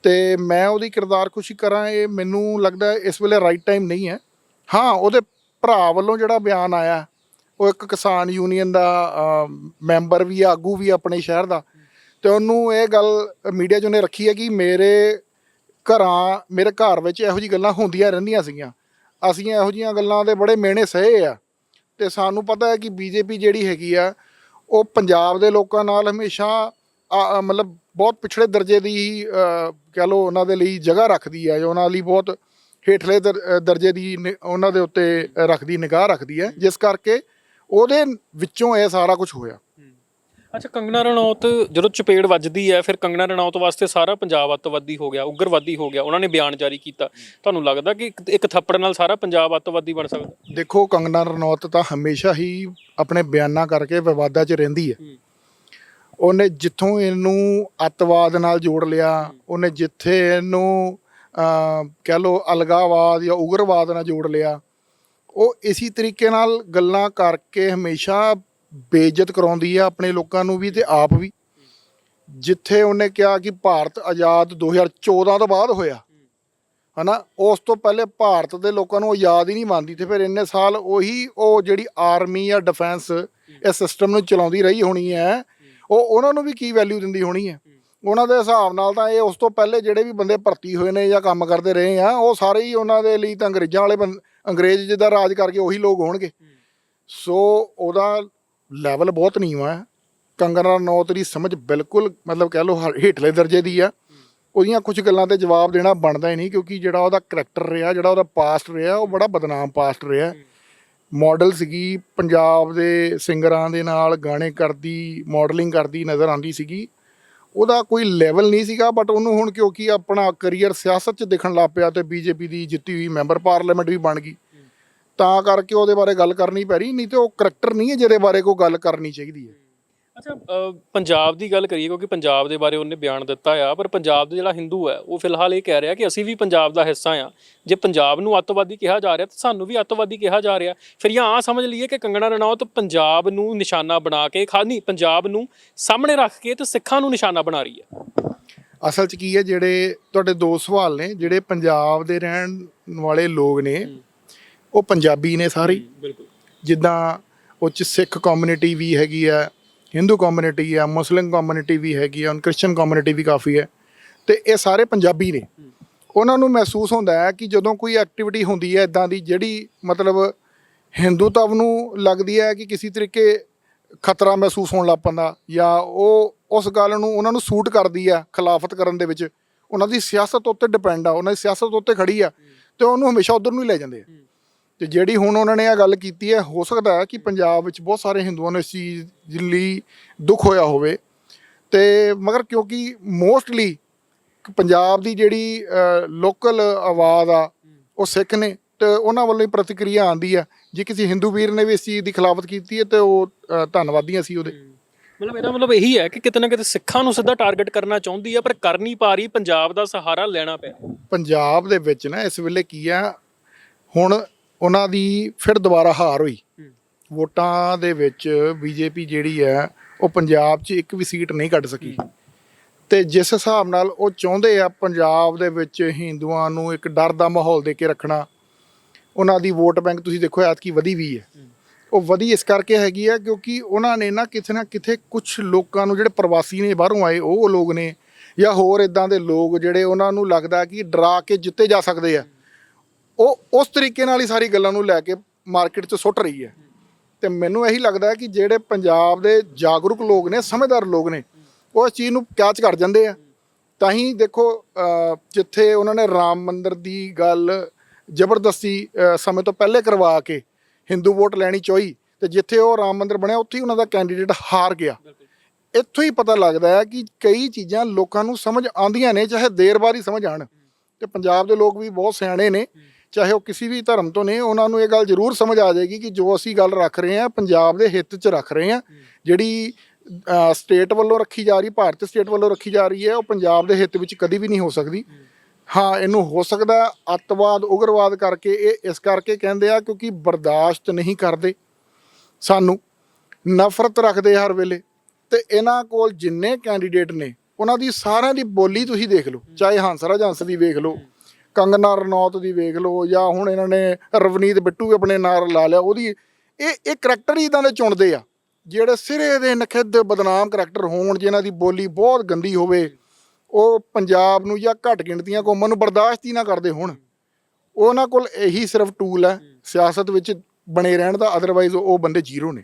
ਤੇ ਮੈਂ ਉਹਦੀ ਕਿਰਦਾਰ ਖੁਸ਼ੀ ਕਰਾਂ, ਇਹ ਮੈਨੂੰ ਲੱਗਦਾ ਇਸ ਵੇਲੇ ਰਾਈਟ ਟਾਈਮ ਨਹੀਂ ਹੈ। ਹਾਂ, ਉਹਦੇ ਭਰਾ ਵੱਲੋਂ ਜਿਹੜਾ ਬਿਆਨ ਆਇਆ ਉਹ ਇੱਕ ਕਿਸਾਨ ਯੂਨੀਅਨ ਦਾ ਮੈਂਬਰ ਵੀ ਆ, ਆਗੂ ਵੀ ਆਪਣੇ ਸ਼ਹਿਰ ਦਾ। ਤੇ ਉਹਨੂੰ ਇਹ ਗੱਲ ਮੀਡੀਆ 'ਚ ਉਹਨੇ ਰੱਖੀ ਹੈ ਕਿ ਮੇਰੇ ਘਰਾਂ ਮੇਰੇ ਘਰ ਵਿੱਚ ਇਹੋ ਜਿਹੀ ਗੱਲਾਂ ਹੁੰਦੀਆਂ ਰਹਿੰਦੀਆਂ ਸੀਗੀਆਂ। ਅਸੀਂ ਇਹੋ ਜਿਹੀਆਂ ਗੱਲਾਂ ਦੇ ਬੜੇ ਮਿਹਣੇ ਸਹੇ ਆ। ਤੇ ਸਾਨੂੰ ਪਤਾ ਹੈ ਕਿ ਬੀਜੇਪੀ ਜਿਹੜੀ ਹੈਗੀ ਆ ਉਹ ਪੰਜਾਬ ਦੇ ਲੋਕਾਂ ਨਾਲ ਹਮੇਸ਼ਾ ਆ- ਮਤਲਬ ਬਹੁਤ ਪਿਛੜੇ ਦਰਜੇ ਦੀ ਹੀ, ਅਹ, ਕਹਿ ਲਓ ਉਹਨਾਂ ਦੇ ਲਈ ਜਗ੍ਹਾ ਰੱਖਦੀ ਹੈ ਉਹਨਾਂ ਲਈ ਬਹੁਤ ਹੇਠਲੇ ਦਰ- ਦਰਜੇ ਦੀ ਨਿ- ਉਹਨਾਂ ਦੇ ਉੱਤੇ ਰੱਖਦੀ ਨਿਗਾਹ ਰੱਖਦੀ ਹੈ। ਜਿਸ ਕਰਕੇ ਉਹਦੇ ਵਿੱਚੋਂ ਇਹ ਸਾਰਾ ਕੁਝ ਹੋਇਆ। ਅੱਛਾ ਕੰਗਨਾ ਰਣੌਤ ਜਦੋਂ ਚਪੇੜ ਵੱਜਦੀ ਹੈ ਫਿਰ ਕੰਗਨਾ ਰਣੌਤ ਵਾਸਤੇ ਸਾਰਾ ਪੰਜਾਬ ਅੱਤਵਾਦੀ ਹੋ ਗਿਆ ਉਗਰਵਾਦੀ ਹੋ ਗਿਆ ਉਹਨਾਂ ਨੇ ਬਿਆਨ ਜਾਰੀ ਕੀਤਾ। ਤੁਹਾਨੂੰ ਲੱਗਦਾ ਕਿ ਇੱਕ- ਇੱਕ ਥੱਪੜ ਨਾਲ ਸਾਰਾ ਪੰਜਾਬ ਅੱਤਵਾਦੀ ਬਣ ਸਕਦਾ? ਦੇਖੋ ਕੰਗਨਾ ਰਣੌਤ ਤਾਂ ਹਮੇਸ਼ਾ ਹੀ ਆਪਣੇ ਬਿਆਨਾਂ ਕਰਕੇ ਵਿਵਾਦਾਂ 'ਚ ਰਹਿੰਦੀ ਹੈ। ਹੂੰ। ਉਹਨੇ ਜਿੱਥੋਂ ਇਹਨੂੰ ਅੱਤਵਾਦ ਨਾਲ ਜੋੜ ਲਿਆ ਉਹਨੇ ਜਿੱਥੇ ਇਹਨੂੰ ਕਹਿ ਲਓ ਅਲਗਾਵਾਦ ਜਾਂ ਉਗਰਵਾਦ ਨਾਲ ਜੋੜ ਲਿਆ ਉਹ ਇਸੇ ਤਰੀਕੇ ਨਾਲ ਗੱਲਾਂ ਕਰਕੇ ਹਮੇਸ਼ਾ ਬੇਇੱਜ਼ਤ ਕਰਾਉਂਦੀ ਆ ਆਪਣੇ ਲੋਕਾਂ ਨੂੰ ਵੀ ਤੇ ਆਪ ਵੀ। ਜਿੱਥੇ ਉਹਨੇ ਕਿਹਾ ਕਿ ਭਾਰਤ ਆਜ਼ਾਦ 2014 ਤੋਂ ਬਾਅਦ ਹੋਇਆ। ਹਨਾ, ਉਸ ਤੋਂ ਪਹਿਲੇ ਭਾਰਤ ਦੇ ਲੋਕਾਂ ਨੂੰ ਉਹ ਯਾਦ ਹੀ ਨਹੀਂ ਮੰਨਦੀ ਤੇ ਫਿਰ ਇੰਨੇ ਸਾਲ ਉਹੀ ਉਹ ਜਿਹੜੀ ਆਰਮੀ ਜਾਂ ਡਿਫੈਂਸ ਇਹ ਸਿਸਟਮ ਨੂੰ ਚਲਾਉਂਦੀ ਰਹੀ ਹੋਣੀ ਹੈ, ਉਹ ਉਹਨਾਂ ਨੂੰ ਵੀ ਕੀ ਵੈਲਿਊ ਦਿੰਦੀ ਹੋਣੀ ਹੈ? ਉਹਨਾਂ ਦੇ ਹਿਸਾਬ ਨਾਲ ਤਾਂ ਇਹ ਉਸ ਤੋਂ ਪਹਿਲੇ ਜਿਹੜੇ ਵੀ ਬੰਦੇ ਭਰਤੀ ਹੋਏ ਨੇ ਜਾਂ ਕੰਮ ਕਰਦੇ ਰਹੇ ਆ, ਉਹ ਸਾਰੇ ਹੀ ਉਹਨਾਂ ਦੇ ਲਈ ਤਾਂ ਅੰਗਰੇਜ਼ਾਂ ਵਾਲੇ ਬੰ- ਅੰਗਰੇਜ਼ ਜਿੱਦਾਂ ਰਾਜ ਕਰਕੇ ਉਹੀ ਲੋਕ ਹੋਣਗੇ। ਸੋ ਉਹਦਾ ਲੈਵਲ ਬਹੁਤ ਨੀਵਾਂ ਹੈ। ਕੰਗਨਾ ਰਣੌਤ ਦੀ ਸਮਝ ਬਿਲਕੁਲ ਮਤਲਬ ਕਹਿ ਲਓ ਹੇਠਲੇ ਦਰਜੇ ਦੀ ਆ। ਉਹਦੀਆਂ ਕੁਝ ਗੱਲਾਂ ਤੇ ਜਵਾਬ ਦੇਣਾ ਬਣਦਾ ਹੀ ਨਹੀਂ ਕਿਉਂਕਿ ਜਿਹੜਾ ਉਹਦਾ ਕਰੈਕਟਰ ਰਿਹਾ ਜਿਹੜਾ ਉਹਦਾ ਪਾਸਟ ਰਿਹਾ ਉਹ ਬੜਾ ਬਦਨਾਮ ਪਾਸਟ ਰਿਹਾ। ਮਾਡਲ ਸੀਗੀ ਪੰਜਾਬ ਦੇ ਸਿੰਗਰਾਂ ਦੇ ਨਾਲ ਗਾਣੇ ਕਰਦੀ ਮਾਡਲਿੰਗ ਕਰਦੀ ਨਜ਼ਰ ਆਉਂਦੀ ਸੀਗੀ। ਉਹਦਾ ਕੋਈ ਲੈਵਲ ਨਹੀਂ ਸੀਗਾ ਬਟ ਉਹਨੂੰ ਹੁਣ ਕਿਉਂਕਿ ਆਪਣਾ ਕੈਰੀਅਰ ਸਿਆਸਤ 'ਚ ਦਿਖਣ ਲੱਗ ਪਿਆ ਤੇ ਬੀਜੇਪੀ ਦੀ ਜਿੱਤੀ ਹੋਈ ਮੈਂਬਰ ਪਾਰਲੀਮੈਂਟ ਵੀ ਬਣ ਗਈ। ਤਾਂ ਕਰਕੇ ਉਹਦੇ ਬਾਰੇ ਗੱਲ ਕਰਨੀ ਪੈ ਰਹੀ ਨਹੀਂ ਤੇ ਉਹ ਕਰੈਕਟਰ ਨਹੀਂ ਹੈ ਜਿਹਦੇ ਬਾਰੇ ਕੋਈ ਗੱਲ ਕਰਨੀ ਚਾਹੀਦੀ ਹੈ। ਅੱਛਾ ਪੰਜਾਬ ਦੀ ਗੱਲ ਕਰੀਏ ਕਿਉਂਕਿ ਪੰਜਾਬ ਦੇ ਬਾਰੇ ਉਹਨੇ ਬਿਆਨ ਦਿੱਤਾ ਆ ਪਰ ਪੰਜਾਬ ਦਾ ਜਿਹੜਾ ਹਿੰਦੂ ਹੈ ਉਹ ਫਿਲਹਾਲ ਇਹ ਕਹਿ ਰਿਹਾ ਕਿ ਅਸੀਂ ਵੀ ਪੰਜਾਬ ਦਾ ਹਿੱਸਾ ਆ। ਜੇ ਪੰਜਾਬ ਨੂੰ ਅੱਤਵਾਦੀ ਕਿਹਾ ਜਾ ਰਿਹਾ ਤਾਂ ਸਾਨੂੰ ਵੀ ਅੱਤਵਾਦੀ ਕਿਹਾ ਜਾ ਰਿਹਾ। ਫਿਰ ਜਾਂ ਆ ਸਮਝ ਲਈਏ ਕਿ ਕੰਗਣਾ ਰਣੌਤ ਪੰਜਾਬ ਨੂੰ ਨਿਸ਼ਾਨਾ ਬਣਾ ਕੇ ਖਾਲੀ ਪੰਜਾਬ ਨੂੰ ਸਾਹਮਣੇ ਰੱਖ ਕੇ ਤੇ ਸਿੱਖਾਂ ਨੂੰ ਨਿਸ਼ਾਨਾ ਬਣਾ ਰਹੀ ਹੈ। ਅਸਲ 'ਚ ਕੀ ਹੈ ਜਿਹੜੇ ਤੁਹਾਡੇ ਦੋ ਸਵਾਲ ਨੇ ਜਿਹੜੇ ਪੰਜਾਬ ਦੇ ਰਹਿਣ ਵਾਲੇ ਲੋਕ ਨੇ ਉਹ ਪੰਜਾਬੀ ਨੇ ਸਾਰੇ। ਬਿਲਕੁਲ। ਜਿੱਦਾਂ ਉਹ 'ਚ ਸਿੱਖ ਕਮਿਊਨਿਟੀ ਵੀ ਹੈਗੀ ਆ ਹਿੰਦੂ ਕਮਿਊਨਿਟੀ ਆ ਮੁਸਲਿਮ ਕਮਿਊਨਿਟੀ ਵੀ ਹੈਗੀ ਆ ਕ੍ਰਿਸਚੀਅਨ ਕਮਿਊਨਿਟੀ ਵੀ ਕਾਫੀ ਹੈ। ਤੇ ਇਹ ਸਾਰੇ ਪੰਜਾਬੀ ਨੇ। ਉਹਨਾਂ ਨੂੰ ਮਹਿਸੂਸ ਹੁੰਦਾ ਹੈ ਕਿ ਜਦੋਂ ਕੋਈ ਐਕਟੀਵਿਟੀ ਹੁੰਦੀ ਹੈ, ਇਦਾਂ ਦੀ ਜਿਹੜੀ ਮਤਲਬ ਹਿੰਦੂਤਵ ਨੂੰ ਲੱਗਦੀ ਹੈ ਕਿ ਕਿਸੇ ਤਰੀਕੇ ਖਤਰਾ ਮਹਿਸੂਸ ਹੋਣ ਲੱਗ ਪੈਂਦਾ ਜਾਂ ਉਹ ਉਸ ਗੱਲ ਨੂੰ ਉਹਨਾਂ ਨੂੰ ਸੂਟ ਕਰਦੀ ਆ ਖਿਲਾਫਤ ਕਰਨ ਦੇ ਵਿੱਚ, ਉਹਨਾਂ ਦੀ ਸਿਆਸਤ ਉੱਤੇ ਡਿਪੈਂਡ ਆ, ਉਹਨਾਂ ਦੀ ਸਿਆਸਤ ਉੱਤੇ ਖੜੀ ਆ, ਤੇ ਉਹਨੂੰ ਹਮੇਸ਼ਾ ਉਧਰ ਨੂੰ ਹੀ ਲੈ ਜਾਂਦੇ ਆ। ਤੇ ਜਿਹੜੀ ਹੁਣ ਉਹਨਾਂ ਨੇ ਇਹ ਗੱਲ ਕੀਤੀ ਹੈ ਹੋ ਸਕਦਾ ਹੈ ਕਿ ਪੰਜਾਬ ਵਿੱਚ ਬਹੁਤ ਸਾਰੇ ਹਿੰਦੂਆਂ ਨੂੰ ਇਸ ਚੀਜ਼ ਲਈ ਦੁੱਖ ਹੋਇਆ ਹੋਵੇ। ਤੇ ਮਗਰ ਕਿਉਂਕਿ ਮੋਸਟਲੀ ਪੰਜਾਬ ਦੀ ਜਿਹੜੀ ਲੋਕਲ ਆਵਾਜ਼ ਆ ਉਹ ਸਿੱਖ ਨੇ ਤੇ ਉਹਨਾਂ ਵੱਲੋਂ ਹੀ ਪ੍ਰਤੀਕਿਰਿਆ ਆਂਦੀ ਆ ਜੇ ਕਿਸੇ ਹਿੰਦੂ ਵੀਰ ਨੇ ਵੀ ਇਸ ਚੀਜ਼ ਦੀ ਖਿਲਾਫਤ ਕੀਤੀ ਹੈ ਤੇ ਉਹ ਅ, ਧੰਨਵਾਦੀ ਅਸੀਂ ਉਹਦੇ। ਮਤਲਬ ਇਹਦਾ ਮਤਲਬ ਇਹੀ ਹੈ ਕਿ ਕਿਤੇ ਨਾ ਕਿਤੇ ਸਿੱਖਾਂ ਨੂੰ ਸਿੱਧਾ ਟਾਰਗੇਟ ਕਰਨਾ ਚਾਹੁੰਦੀ ਹੈ ਪਰ ਕਰ ਨਹੀਂ ਪਾ ਰਹੀ ਪੰਜਾਬ ਦਾ ਸਹਾਰਾ ਲੈਣਾ ਪਿਆ। ਪੰਜਾਬ ਦੇ ਵਿੱਚ ਨਾ ਇਸ ਵੇਲੇ ਕੀ ਆ ਹੁਣ ਉਹਨਾਂ ਦੀ ਫਿਰ ਦੁਬਾਰਾ ਹਾਰ ਹੋਈ। ਵੋਟਾਂ ਦੇ ਵਿੱਚ ਬੀਜੇਪੀ ਜਿਹੜੀ ਹੈ ਉਹ ਪੰਜਾਬ 'ਚ ਇੱਕ ਵੀ ਸੀਟ ਨਹੀਂ ਕੱਢ ਸਕੀ। ਤੇ ਜਿਸ ਹਿਸਾਬ ਨਾਲ ਉਹ ਚਾਹੁੰਦੇ ਆ ਪੰਜਾਬ ਦੇ ਵਿੱਚ ਹਿੰਦੂਆਂ ਨੂੰ ਇੱਕ ਡਰ ਦਾ ਮਾਹੌਲ ਦੇ ਕੇ ਰੱਖਣਾ ਉਹਨਾਂ ਦੀ ਵੋਟ ਬੈਂਕ ਤੁਸੀਂ ਦੇਖੋ ਐਤਕੀ ਵਧੀ ਵੀ ਹੈ। ਉਹ ਵਧੀ ਇਸ ਕਰਕੇ ਹੈਗੀ ਆ ਕਿਉਂਕਿ ਉਹਨਾਂ ਨੇ ਨਾ ਕਿਥੇ ਨਾ ਕਿਥੇ ਕੁਝ ਲੋਕਾਂ ਨੂੰ ਜਿਹੜੇ ਪ੍ਰਵਾਸੀ ਨੇ ਬਾਹਰੋਂ ਆਏ ਉਹ ਲੋਕ ਨੇ ਜਾਂ ਹੋਰ ਇਦਾਂ ਦੇ ਲੋਕ ਜਿਹੜੇ ਉਹਨਾਂ ਨੂੰ ਲੱਗਦਾ ਕਿ ਡਰਾ ਕੇ ਜਿੱਤੇ ਜਾ ਸਕਦੇ ਆ। ਉਹ ਉਸ ਤਰੀਕੇ ਨਾਲ ਹੀ ਸਾਰੀ ਗੱਲਾਂ ਨੂੰ ਲੈ ਕੇ ਮਾਰਕੀਟ 'ਚ ਸੁੱਟ ਰਹੀ ਹੈ। ਤੇ ਮੈਨੂੰ ਇਹੀ ਲੱਗਦਾ ਹੈ ਕਿ ਜਿਹੜੇ ਪੰਜਾਬ ਦੇ ਜਾਗਰੂਕ ਲੋਕ ਨੇ, ਸਮਝਦਾਰ ਲੋਕ ਨੇ, ਉਹ ਇਸ ਚੀਜ਼ ਨੂੰ ਕੈਚ ਕਰ ਜਾਂਦੇ ਆ। ਤਾਂ ਹੀ ਦੇਖੋ ਜਿੱਥੇ ਉਹਨਾਂ ਨੇ ਰਾਮ ਮੰਦਿਰ ਦੀ ਗੱਲ ਜ਼ਬਰਦਸਤੀ ਸਮੇਂ ਤੋਂ ਪਹਿਲੇ ਕਰਵਾ ਕੇ ਹਿੰਦੂ ਵੋਟ ਲੈਣੀ ਚੋਈ ਤੇ ਜਿੱਥੇ ਉਹ ਰਾਮ ਮੰਦਿਰ ਬਣਿਆ, ਉੱਥੇ ਹੀ ਉਹਨਾਂ ਦਾ ਕੈਂਡੀਡੇਟ ਹਾਰ ਗਿਆ। ਇੱਥੋਂ ਹੀ ਪਤਾ ਲੱਗਦਾ ਹੈ ਕਿ ਕਈ ਚੀਜ਼ਾਂ ਲੋਕਾਂ ਨੂੰ ਸਮਝ ਆਉਂਦੀਆਂ ਨੇ, ਚਾਹੇ ਦੇਰ ਬਾਅਦ ਹੀ ਸਮਝ ਆਣ ਤੇ ਪੰਜਾਬ ਦੇ ਲੋਕ ਵੀ ਬਹੁਤ ਸਿਆਣੇ ਨੇ। ਚਾਹੇ ਉਹ ਕਿਸੇ ਵੀ ਧਰਮ ਤੋਂ ਨੇ ਉਹਨਾਂ ਨੂੰ ਇਹ ਗੱਲ ਜ਼ਰੂਰ ਸਮਝ ਆ ਜਾਏਗੀ ਕਿ ਜੋ ਅਸੀਂ ਗੱਲ ਰੱਖ ਰਹੇ ਹਾਂ ਪੰਜਾਬ ਦੇ ਹਿੱਤ 'ਚ ਰੱਖ ਰਹੇ ਹਾਂ ਜਿਹੜੀ ਸਟੇਟ ਵੱਲੋਂ ਰੱਖੀ ਜਾ ਰਹੀ ਭਾਰਤ ਸਟੇਟ ਵੱਲੋਂ ਰੱਖੀ ਜਾ ਰਹੀ ਹੈ ਉਹ ਪੰਜਾਬ ਦੇ ਹਿੱਤ ਵਿੱਚ ਕਦੀ ਵੀ ਨਹੀਂ ਹੋ ਸਕਦੀ। ਹਾਂ। ਇਹਨੂੰ ਹੋ ਸਕਦਾ ਅੱਤਵਾਦ ਉਗਰਵਾਦ ਕਰਕੇ ਇਹ ਇਸ ਕਰਕੇ ਕਹਿੰਦੇ ਆ ਕਿਉਂਕਿ ਬਰਦਾਸ਼ਤ ਨਹੀਂ ਕਰਦੇ ਸਾਨੂੰ ਨਫ਼ਰਤ ਰੱਖਦੇ ਹਰ ਵੇਲੇ। ਤੇ ਇਹਨਾਂ ਕੋਲ ਜਿੰਨੇ ਕੈਂਡੀਡੇਟ ਨੇ ਉਹਨਾਂ ਦੀ ਸਾਰਿਆਂ ਦੀ ਬੋਲੀ ਤੁਸੀਂ ਦੇਖ ਲਓ ਚਾਹੇ ਹੰਸਰਾਜ ਹੰਸ ਦੀ ਵੇਖ ਲਓ ਕੰਗਨਾ ਰਣੌਤ ਦੀ ਵੇਖ ਲਓ, ਜਾਂ ਹੁਣ ਇਹਨਾਂ ਨੇ ਰਵਨੀਤ ਬਿੱਟੂ ਵੀ ਆਪਣੇ ਨਾਲ ਲਾ ਲਿਆ, ਉਹਦੀ ਇਹ ਇਹ ਕਰੈਕਟਰ ਹੀ ਇਦਾਂ ਦੇ ਚੁਣਦੇ ਆ, ਜਿਹੜੇ ਸਿਰੇ ਦੇ ਨਖਿੱਧ ਬਦਨਾਮ ਕਰੈਕਟਰ ਹੋਣ, ਜਿਨ੍ਹਾਂ ਦੀ ਬੋਲੀ ਬਹੁਤ ਗੰਦੀ ਹੋਵੇ, ਉਹ ਪੰਜਾਬ ਨੂੰ ਜਾਂ ਘੱਟ ਗਿਣਤੀਆਂ ਕੌਮਾਂ ਨੂੰ ਬਰਦਾਸ਼ਤ ਹੀ ਨਾ ਕਰਦੇ ਹੋਣ। ਉਹਨਾਂ ਕੋਲ ਇਹੀ ਸਿਰਫ ਟੂਲ ਹੈ, ਸਿਆਸਤ ਵਿੱਚ ਬਣੇ ਰਹਿਣ ਦਾ ਅਦਰਵਾਈਜ਼ ਉਹ ਬੰਦੇ ਜ਼ੀਰੋ ਨੇ।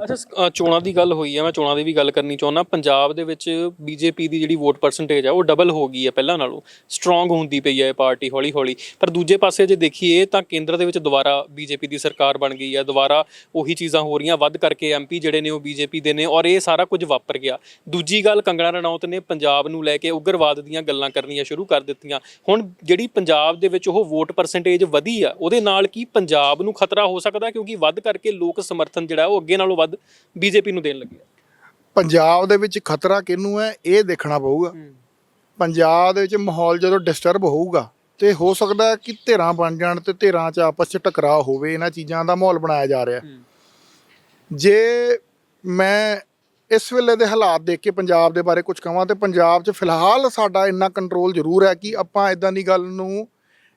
ਅੱਛਾ ਸ- ਅ, ਚੋਣਾਂ ਦੀ ਗੱਲ ਹੋਈ ਹੈ ਮੈਂ ਚੋਣਾਂ ਦੀ ਵੀ ਗੱਲ ਕਰਨੀ ਚਾਹੁੰਦਾ। ਪੰਜਾਬ ਦੇ ਵਿੱਚ ਬੀਜੇਪੀ ਦੀ ਜਿਹੜੀ ਵੋਟ ਪਰਸੈਂਟੇਜ ਆ ਉਹ ਡਬਲ ਹੋ ਗਈ ਹੈ ਪਹਿਲਾਂ ਨਾਲੋਂ। ਸਟਰੋਂਗ ਹੁੰਦੀ ਪਈ ਹੈ ਇਹ ਪਾਰਟੀ ਹੌਲੀ ਹੌਲੀ ਪਰ ਦੂਜੇ ਪਾਸੇ ਜੇ ਦੇਖੀਏ ਤਾਂ ਕੇਂਦਰ ਦੇ ਵਿੱਚ ਦੁਬਾਰਾ ਬੀਜੇਪੀ ਦੀ ਸਰਕਾਰ ਬਣ ਗਈ ਹੈ ਦੁਬਾਰਾ ਉਹੀ ਚੀਜ਼ਾਂ ਹੋ ਰਹੀਆਂ ਵੱਧ ਕਰਕੇ ਐਮਪੀ ਜਿਹੜੇ ਨੇ ਉਹ ਬੀਜੇਪੀ ਦੇ ਨੇ ਔਰ ਇਹ ਸਾਰਾ ਕੁਝ ਵਾਪਰ ਗਿਆ। ਦੂਜੀ ਗੱਲ ਕੰਗਣਾ ਰਣੌਤ ਨੇ ਪੰਜਾਬ ਨੂੰ ਲੈ ਕੇ ਉਗਰਵਾਦ ਦੀਆਂ ਗੱਲਾਂ ਕਰਨੀਆਂ ਸ਼ੁਰੂ ਕਰ ਦਿੱਤੀਆਂ। ਹੁਣ ਜਿਹੜੀ ਪੰਜਾਬ ਦੇ ਵਿੱਚ ਉਹ ਵੋਟ ਪਰਸੈਂਟੇਜ ਵਧੀ ਆ ਉਹਦੇ ਨਾਲ ਕੀ ਪੰਜਾਬ ਨੂੰ ਖਤਰਾ ਹੋ ਸਕਦਾ? ਕਿਉਂਕਿ ਵੱਧ ਕਰਕੇ ਲੋਕ ਸਮਰਥਨ ਜਿਹੜਾ ਉਹ ਅੱਗੇ ਨਾਲੋਂ ਵੱਧ ਬੀਜੇਪੀ ਨੂੰ ਦੇਣ ਲੱਗੇ ਆ। ਪੰਜਾਬ ਦੇ ਵਿੱਚ ਖਤਰਾ ਕਿਹਨੂੰ ਹੈ? ਇਹ ਦੇਖਣਾ ਪਊਗਾ। ਪੰਜਾਬ ਦੇ ਵਿੱਚ ਮਾਹੌਲ ਜਦੋਂ ਡਿਸਟਰਬ ਹੋਊਗਾ ਤੇ ਹੋ ਸਕਦਾ ਕਿ ਧਿਰਾਂ ਬਣ ਜਾਣ ਤੇ ਧਿਰਾਂ 'ਚ ਆਪਸ 'ਚ ਟਕਰਾਅ ਹੋਵੇ ਇਹਨਾਂ ਚੀਜ਼ਾਂ ਦਾ ਮਾਹੌਲ ਬਣਾਇਆ ਜਾ ਰਿਹਾ। ਜੇ ਮੈਂ ਇਸ ਵੇਲੇ ਦੇ ਹਾਲਾਤ ਦੇਖ ਕੇ ਪੰਜਾਬ ਦੇ ਬਾਰੇ ਕੁਝ ਕਹਾਂ ਤੇ ਪੰਜਾਬ 'ਚ ਫਿਲਹਾਲ ਸਾਡਾ ਇੰਨਾ ਕੰਟਰੋਲ ਜ਼ਰੂਰ ਹੈ ਕਿ ਆਪਾਂ ਇਦਾਂ ਦੀ ਗੱਲ ਨੂੰ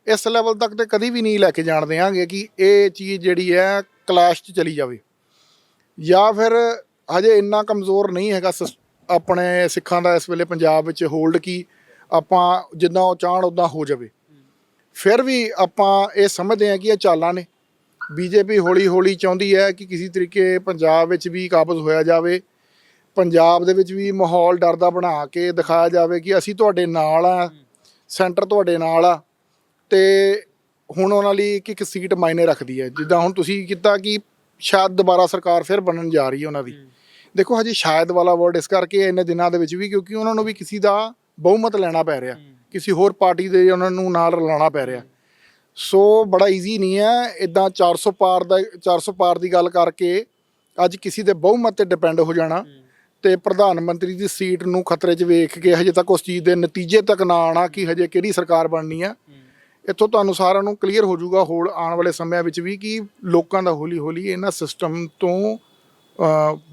ਇਸ ਲੈਵਲ ਤੱਕ ਤੇ ਕਦੀ ਵੀ ਨਹੀਂ ਲੈ ਕੇ ਜਾਣ ਦੇਵਾਂਗੇ ਕਿ ਇਹ ਚੀਜ਼ ਜਿਹੜੀ ਹੈ ਕਲਾਸ਼ 'ਚ ਚਲੀ ਜਾਵੇ। ਜਾਂ ਫਿਰ ਹਜੇ ਇੰਨਾ ਕਮਜ਼ੋਰ ਨਹੀਂ ਹੈਗਾ ਸਿਸ- ਆਪਣੇ ਸਿੱਖਾਂ ਦਾ ਇਸ ਵੇਲੇ ਪੰਜਾਬ ਵਿੱਚ ਹੋਲਡ ਕੀ ਆਪਾਂ ਜਿੱਦਾਂ ਉਹ ਚਾਹਣ ਉਦਾਂ ਹੋ ਜਾਵੇ। ਫਿਰ ਵੀ ਆਪਾਂ ਇਹ ਸਮਝਦੇ ਹਾਂ ਕਿ ਇਹ ਚਾਲਾਂ ਨੇ। ਬੀਜੇਪੀ ਹੌਲੀ ਹੌਲੀ ਚਾਹੁੰਦੀ ਹੈ ਕਿ ਕਿਸੇ ਤਰੀਕੇ ਪੰਜਾਬ ਵਿੱਚ ਵੀ ਕਾਬਜ਼ ਹੋਇਆ ਜਾਵੇ। ਪੰਜਾਬ ਦੇ ਵਿੱਚ ਵੀ ਮਾਹੌਲ ਡਰ ਦਾ ਬਣਾ ਕੇ ਦਿਖਾਇਆ ਜਾਵੇ ਕਿ ਅਸੀਂ ਤੁਹਾਡੇ ਨਾਲ ਆ ਸੈਂਟਰ ਤੁਹਾਡੇ ਨਾਲ ਆ। ਤੇ ਹੁਣ ਉਹਨਾਂ ਲਈ ਇੱਕ ਇੱਕ ਸੀਟ ਮਾਇਨੇ ਰੱਖਦੀ ਹੈ। ਜਿੱਦਾਂ ਹੁਣ ਤੁਸੀਂ ਕੀਤਾ ਕਿ ਸ਼ਾਇਦ ਦੁਬਾਰਾ ਸਰਕਾਰ ਫਿਰ ਬਣਨ ਜਾ ਰਹੀ ਹੈ ਉਹਨਾਂ ਦੀ। ਦੇਖੋ ਹਜੇ ਸ਼ਾਇਦ ਵਾਲਾ ਵਰਡ ਇਸ ਕਰਕੇ ਹੈ ਇੰਨੇ ਦਿਨਾਂ ਦੇ ਵਿੱਚ ਵੀ ਕਿਉਂਕਿ ਉਹਨਾਂ ਨੂੰ ਵੀ ਕਿਸੇ ਦਾ ਬਹੁਮਤ ਲੈਣਾ ਪੈ ਰਿਹਾ। ਕਿਸੇ ਹੋਰ ਪਾਰਟੀ ਦੇ ਉਹਨਾਂ ਨੂੰ ਨਾਲ ਰਲਾਉਣਾ ਪੈ ਰਿਹਾ। ਸੋ ਬੜਾ ਈਜ਼ੀ ਨਹੀਂ ਹੈ ਇਦਾਂ 400 ਪਾਰ ਦਾ 400 ਪਾਰ ਦੀ ਗੱਲ ਕਰਕੇ ਅੱਜ ਕਿਸੇ ਦੇ ਬਹੁਮਤ ਤੇ ਡਿਪੈਂਡ ਹੋ ਜਾਣਾ ਤੇ ਪ੍ਰਧਾਨ ਮੰਤਰੀ ਦੀ ਸੀਟ ਨੂੰ ਖਤਰੇ 'ਚ ਵੇਖ ਕੇ ਹਜੇ ਤੱਕ ਉਸ ਚੀਜ਼ ਦੇ ਨਤੀਜੇ ਤੱਕ ਨਾ ਆਣਾ ਕਿ ਹਜੇ ਕਿਹੜੀ ਸਰਕਾਰ ਬਣਨੀ ਆ। ਇੱਥੋਂ ਤੁਹਾਨੂੰ ਸਾਰਿਆਂ ਨੂੰ ਕਲੀਅਰ ਹੋ ਜਾਊਗਾ ਹੋਰ ਆਉਣ ਵਾਲੇ ਸਮਿਆਂ ਵਿੱਚ ਵੀ ਕਿ ਲੋਕਾਂ ਦਾ ਹੌਲੀ ਹੌਲੀ ਇਹਨਾਂ ਸਿਸਟਮ ਤੋਂ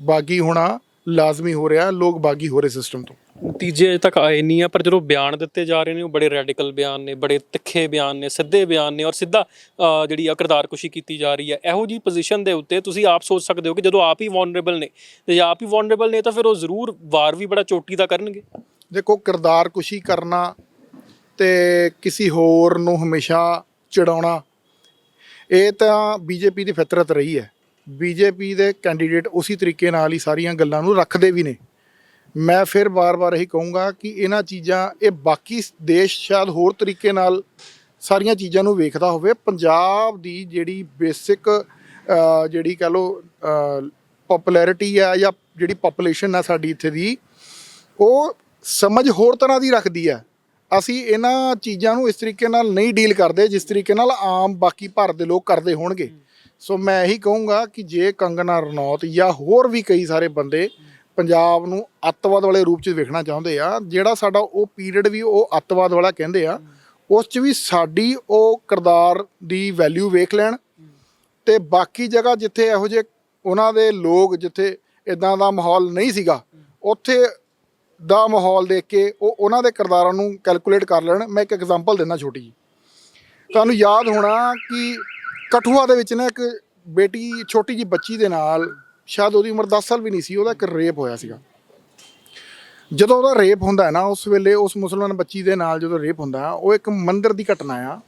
ਬਾਗੀ ਹੋਣਾ ਲਾਜ਼ਮੀ ਹੋ ਰਿਹਾ ਲੋਕ ਬਾਗੀ ਹੋ ਰਹੇ ਸਿਸਟਮ ਤੋਂ। ਨਤੀਜੇ ਅਜੇ ਤੱਕ ਆਏ ਨਹੀਂ ਆ ਪਰ ਜਦੋਂ ਬਿਆਨ ਦਿੱਤੇ ਜਾ ਰਹੇ ਨੇ ਉਹ ਬੜੇ ਰੈਡੀਕਲ ਬਿਆਨ ਨੇ ਬੜੇ ਤਿੱਖੇ ਬਿਆਨ ਨੇ ਸਿੱਧੇ ਬਿਆਨ ਨੇ ਔਰ ਸਿੱਧਾ ਜਿਹੜੀ ਆ ਕਿਰਦਾਰਕੁਸ਼ੀ ਕੀਤੀ ਜਾ ਰਹੀ ਹੈ। ਇਹੋ ਜੀ ਪੋਜੀਸ਼ਨ ਦੇ ਉੱਤੇ ਤੁਸੀਂ ਆਪ ਸੋਚ ਸਕਦੇ ਹੋ ਕਿ ਜਦੋਂ ਆਪ ਹੀ ਵਨਰੇਬਲ ਨੇ ਤੇ ਜੇ ਆਪ ਹੀ ਵਨਰੇਬਲ ਨੇ ਤਾਂ ਫਿਰ ਉਹ ਜ਼ਰੂਰ ਵਾਰ ਵੀ ਬੜਾ ਚੋਟੀ ਦਾ ਕਰਨਗੇ। ਦੇਖੋ ਕਿਰਦਾਰ ਕੁਸ਼ੀ ਕਰਨਾ ਤੇ ਕਿਸੇ ਹੋਰ ਨੂੰ ਹਮੇਸ਼ਾ ਚੜਾਉਣਾ। ਇਹ ਤਾਂ ਬੀਜੇਪੀ ਦੀ ਫਿਤਰਤ ਰਹੀ ਹੈ। ਬੀਜੇਪੀ ਦੇ ਕੈਂਡੀਡੇਟ ਉਸੇ ਤਰੀਕੇ ਨਾਲ ਹੀ ਸਾਰੀਆਂ ਗੱਲਾਂ ਨੂੰ ਰੱਖਦੇ ਵੀ ਨੇ। ਮੈਂ ਫਿਰ ਬਾਰ-ਬਾਰ ਇਹੀ ਕਹੂੰਗਾ ਕਿ ਇਹਨਾਂ ਚੀਜ਼ਾਂ, ਇਹ ਬਾਕੀ ਦੇਸ਼ ਸ਼ਾਇਦ ਹੋਰ ਤਰੀਕੇ ਨਾਲ ਸਾਰੀਆਂ ਚੀਜ਼ਾਂ ਨੂੰ ਵੇਖਦਾ ਹੋਵੇ। ਪੰਜਾਬ ਦੀ ਜਿਹੜੀ ਬੇਸਿਕ ਜਿਹੜੀ ਕਹ ਲੋ ਪਪੂਲੈਰਿਟੀ ਆ ਜਾਂ ਜਿਹੜੀ ਪੋਪੂਲੇਸ਼ਨ ਆ ਸਾਡੀ ਇੱਥੇ ਦੀ, ਉਹ ਸਮਝ ਹੋਰ ਤਰ੍ਹਾਂ ਦੀ ਰੱਖਦੀ ਹੈ। ਅਸੀਂ ਇਹਨਾਂ ਚੀਜ਼ਾਂ ਨੂੰ ਇਸ ਤਰੀਕੇ ਨਾਲ ਨਹੀਂ ਡੀਲ ਕਰਦੇ, ਜਿਸ ਤਰੀਕੇ ਨਾਲ ਆਮ ਬਾਕੀ ਭਾਰਤ ਦੇ ਲੋਕ ਕਰਦੇ ਹੋਣਗੇ। ਸੋ ਮੈਂ ਇਹੀ ਕਹੂੰਗਾ ਕਿ ਜੇ ਕੰਗਨਾ ਰਣੌਤ ਜਾਂ ਹੋਰ ਵੀ ਕਈ ਸਾਰੇ ਬੰਦੇ ਪੰਜਾਬ ਨੂੰ ਅੱਤਵਾਦ ਵਾਲੇ ਰੂਪ 'ਚ ਵੇਖਣਾ ਚਾਹੁੰਦੇ ਆ, ਜਿਹੜਾ ਸਾਡਾ ਉਹ ਪੀਰੀਅਡ ਵੀ ਉਹ ਅੱਤਵਾਦ ਵਾਲਾ ਕਹਿੰਦੇ ਆ, ਉਸ 'ਚ ਵੀ ਸਾਡੀ ਉਹ ਕਿਰਦਾਰ ਦੀ ਵੈਲਿਊ ਵੇਖ ਲੈਣ ਤੇ ਬਾਕੀ ਜਗ੍ਹਾ ਜਿੱਥੇ ਇਹੋ ਜਿਹੇ ਉਹਨਾਂ ਦੇ ਲੋਕ ਜਿੱਥੇ ਇਦਾਂ ਦਾ ਮਾਹੌਲ ਨਹੀਂ ਸੀਗਾ, ਉੱਥੇ ਦਾ ਮਾਹੌਲ ਦੇਖ ਕੇ ਉਹ ਉਹਨਾਂ ਦੇ ਕਿਰਦਾਰਾਂ ਨੂੰ ਕੈਲਕੂਲੇਟ ਕਰ ਲੈਣ। ਮੈਂ ਇੱਕ ਐਗਜ਼ਾਮਪਲ ਦਿੰਦਾ ਛੋਟੀ ਜੀ ਤੁਹਾਨੂੰ ਯਾਦ ਹੋਣਾ ਕਿ ਕਠੂਆ ਦੇ ਵਿੱਚ ਨਾ ਇੱਕ ਬੇਟੀ, ਛੋਟੀ ਜੀ ਬੱਚੀ ਦੇ ਨਾਲ ਸ਼ਾਇਦ ਉਹਦੀ ਉਮਰ 10 ਸਾਲ ਵੀ ਨਹੀਂ ਸੀ, ਉਹਦਾ ਇੱਕ ਰੇਪ ਹੋਇਆ ਸੀਗਾ। ਜਦੋਂ ਉਹਦਾ ਰੇਪ ਹੁੰਦਾ ਹੈ ਨਾ, ਉਸ ਵੇਲੇ ਉਸ ਮੁਸਲਮਾਨ ਬੱਚੀ ਦੇ ਨਾਲ ਜਦੋਂ ਰੇਪ ਹੁੰਦਾ ਉਹ ਇੱਕ ਮੰਦਿਰ ਦੀ ਘਟਨਾ ਆ,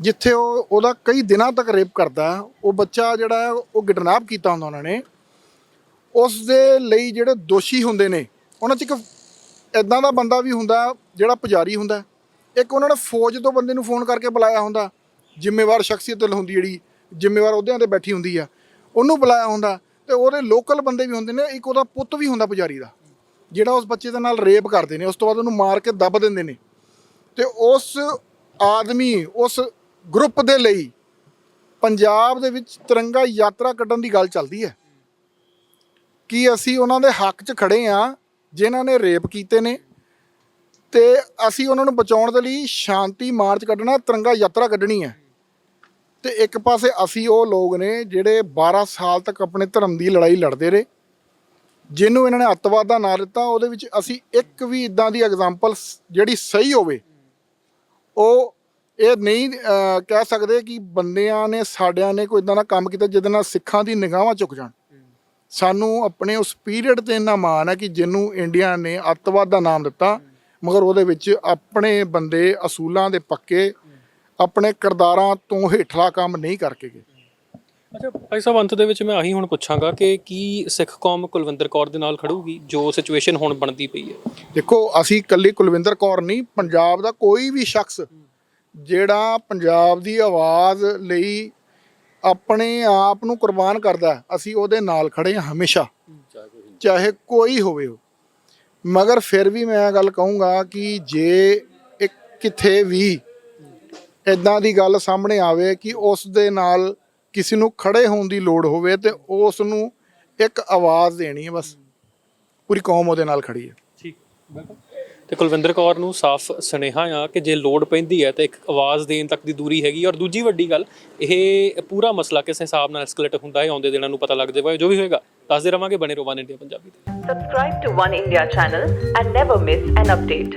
ਜਿੱਥੇ ਉਹ, ਉਹਦਾ ਕਈ ਦਿਨਾਂ ਤੱਕ ਰੇਪ ਕਰਦਾ ਉਹ ਬੱਚਾ ਜਿਹੜਾ ਉਹ ਕਿਡਨੈਪ ਕੀਤਾ ਹੁੰਦਾ ਉਹਨਾਂ ਨੇ। ਉਸ ਦੇ ਲਈ ਜਿਹੜੇ ਦੋਸ਼ੀ ਹੁੰਦੇ ਨੇ, ਉਹਨਾਂ 'ਚ ਇੱਕ ਇਦਾਂ ਦਾ ਬੰਦਾ ਵੀ ਹੁੰਦਾ ਜਿਹੜਾ ਪੁਜਾਰੀ ਹੁੰਦਾ। ਇੱਕ ਉਹਨਾਂ ਨੇ ਫੌਜ ਤੋਂ ਬੰਦੇ ਨੂੰ ਫੋਨ ਕਰਕੇ ਬੁਲਾਇਆ ਹੁੰਦਾ। ਜ਼ਿੰਮੇਵਾਰ ਸ਼ਖਸੀਅਤ ਹੁੰਦੀ ਜਿਹੜੀ, ਜ਼ਿੰਮੇਵਾਰ ਉਹਦਿਆਂ ਤੇ ਬੈਠੀ ਹੁੰਦੀ ਆ। ਉਹਨੂੰ ਬੁਲਾਇਆ ਹੁੰਦਾ ਤੇ ਉਹਦੇ ਲੋਕਲ ਬੰਦੇ ਵੀ ਹੁੰਦੇ ਨੇ, ਇੱਕ ਉਹਦਾ ਪੁੱਤ ਵੀ ਹੁੰਦਾ ਪੁਜਾਰੀ ਦਾ, ਜਿਹੜਾ ਉਸ ਬੱਚੇ ਦੇ ਨਾਲ ਰੇਪ ਕਰਦੇ ਨੇ, ਉਸ ਤੋਂ ਬਾਅਦ ਉਹਨੂੰ ਮਾਰ ਕੇ ਦੱਬ ਦਿੰਦੇ ਨੇ। ਤੇ ਉਸ ਆਦਮੀ, ਉਸ ਗਰੁੱਪ ਦੇ ਲਈ ਪੰਜਾਬ ਦੇ ਵਿੱਚ ਤਿਰੰਗਾ ਯਾਤਰਾ ਕੱਢਣ ਦੀ ਗੱਲ ਚੱਲਦੀ ਹੈ। ਕਿ ਅਸੀਂ ਉਹਨਾਂ ਦੇ ਹੱਕ 'ਚ ਖੜੇ ਆ? ਜਿਨ੍ਹਾਂ ਨੇ ਰੇਪ ਕੀਤੇ ਨੇ ਤੇ ਅਸੀਂ ਉਹਨਾਂ ਨੂੰ ਬਚਾਉਣ ਦੇ ਲਈ ਸ਼ਾਂਤੀ ਮਾਰਚ ਕੱਢਣਾ, ਤਿਰੰਗਾ ਯਾਤਰਾ ਕੱਢਣੀ ਹੈ। ਤੇ ਇੱਕ ਪਾਸੇ ਅਸੀਂ ਉਹ ਲੋਕ ਨੇ ਜਿਹੜੇ 12 ਸਾਲ ਤੱਕ ਆਪਣੇ ਧਰਮ ਦੀ ਲੜਾਈ ਲੜਦੇ ਰਹੇ, ਜਿਹਨੂੰ ਇਹਨਾਂ ਨੇ ਅੱਤਵਾਦ ਦਾ ਨਾਂ ਦਿੱਤਾ, ਉਹਦੇ ਵਿੱਚ ਅਸੀਂ ਇੱਕ ਵੀ ਇਦਾਂ ਦੀ ਐਗਜ਼ਾਮਪਲ ਜਿਹੜੀ ਸਹੀ ਹੋਵੇ, ਉਹ ਇਹ ਨਹੀਂ ਕਹਿ ਸਕਦੇ ਕਿ ਬੰਦਿਆਂ ਨੇ, ਸਾਡਿਆਂ ਨੇ ਕੋਈ ਇਦਾਂ ਦਾ ਕੰਮ ਕੀਤਾ ਜਿਹਦੇ ਨਾਲ ਸਿੱਖਾਂ ਦੀ ਨਿਗਾਹਾਂ ਝੁਕ ਜਾਣ। ਸਾਨੂੰ ਆਪਣੇ ਉਸ ਪੀਰੀਅਡ ਤੇ ਇੰਨਾ ਮਾਣ ਹੈ ਕਿ ਜਿਹਨੂੰ ਇੰਡੀਆ ਨੇ ਅੱਤਵਾਦ ਦਾ ਨਾਮ ਦਿੱਤਾ ਮਗਰ ਉਹਦੇ ਵਿੱਚ ਆਪਣੇ ਬੰਦੇ ਅਸੂਲਾਂ ਦੇ ਪੱਕੇ ਆਪਣੇ ਕਿਰਦਾਰਾਂ ਤੋਂ ਹੇਠਲਾ ਕੰਮ ਨਹੀਂ ਕਰਕੇ ਗਏ। ਅੱਛਾ ਭਾਈ ਸਾਹਿਬ ਅੰਤ ਦੇ ਵਿੱਚ ਮੈਂ ਆਹੀ ਹੁਣ ਪੁੱਛਾਂਗਾ ਕਿ ਕੀ ਸਿੱਖ ਕੌਮ ਕੁਲਵਿੰਦਰ ਕੌਰ ਦੇ ਨਾਲ ਖੜੂਗੀ ਜੋ ਸਿਚੁਏਸ਼ਨ ਹੁਣ ਬਣਦੀ ਪਈ ਹੈ? ਦੇਖੋ ਅਸੀਂ ਇਕੱਲੀ ਕੁਲਵਿੰਦਰ ਕੌਰ ਨਹੀਂ ਪੰਜਾਬ ਦਾ ਕੋਈ ਵੀ ਸ਼ਖਸ ਜਿਹੜਾ ਪੰਜਾਬ ਦੀ ਆਵਾਜ਼ ਲਈ ਆਪਣੇ ਆਪ ਨੂੰ ਕੁਰਬਾਨ ਕਰਦਾ ਅਸੀਂ ਉਹਦੇ ਨਾਲ ਖੜੇ ਹਾਂ ਹਮੇਸ਼ਾ। ਚਾਹੇ ਕੋਈ ਹੋਵੇ ਉਹ। ਮਗਰ ਫਿਰ ਵੀ ਮੈਂ ਇਹ ਗੱਲ ਕਹੂੰਗਾ ਕਿ ਜੇ ਇੱਕ ਕਿਥੇ ਵੀ ਇਦਾਂ ਦੀ ਗੱਲ ਸਾਹਮਣੇ ਆਵੇ ਕਿ ਉਸ ਦੇ ਨਾਲ ਕਿਸੇ ਨੂੰ ਖੜੇ ਹੋਣ ਦੀ ਲੋੜ ਹੋਵੇ ਤੇ ਉਸ ਨੂੰ ਇੱਕ ਆਵਾਜ਼ ਦੇਣੀ ਹੈ ਬਸ। ਪੂਰੀ ਕੌਮ ਉਹਦੇ ਨਾਲ ਖੜੀ ਹੈ। ਠੀਕ ਬਿਲਕੁਲ। ਤੇ ਕੁਲਵਿੰਦਰ ਕੌਰ ਨੂੰ ਸਾਫ਼ ਸੁਨੇਹਾ ਆ ਕਿ ਜੇ ਲੋੜ ਪੈਂਦੀ ਹੈ ਤਾਂ ਇੱਕ ਆਵਾਜ਼ ਦੇਣ ਤੱਕ ਦੀ ਦੂਰੀ ਹੈਗੀ ਔਰ ਦੂਜੀ ਵੱਡੀ ਗੱਲ, ਇਹ ਪੂਰਾ ਮਸਲਾ ਕਿਸ ਹਿਸਾਬ ਨਾਲ ਐਸਕੇਲੇਟ ਹੁੰਦਾ ਹੈ, ਆਉਂਦੇ ਦਿਨਾਂ ਨੂੰ ਪਤਾ ਲੱਗ ਜਾਏਗਾ ਜੋ ਵੀ ਹੋਏਗਾ, ਦੱਸਦੇ ਰਵਾਂਗੇ ਬਣੇ ਰਹੋ ਵਨ ਇੰਡੀਆ ਪੰਜਾਬੀ ਤੇ Subscribe to One India channel and never miss an update.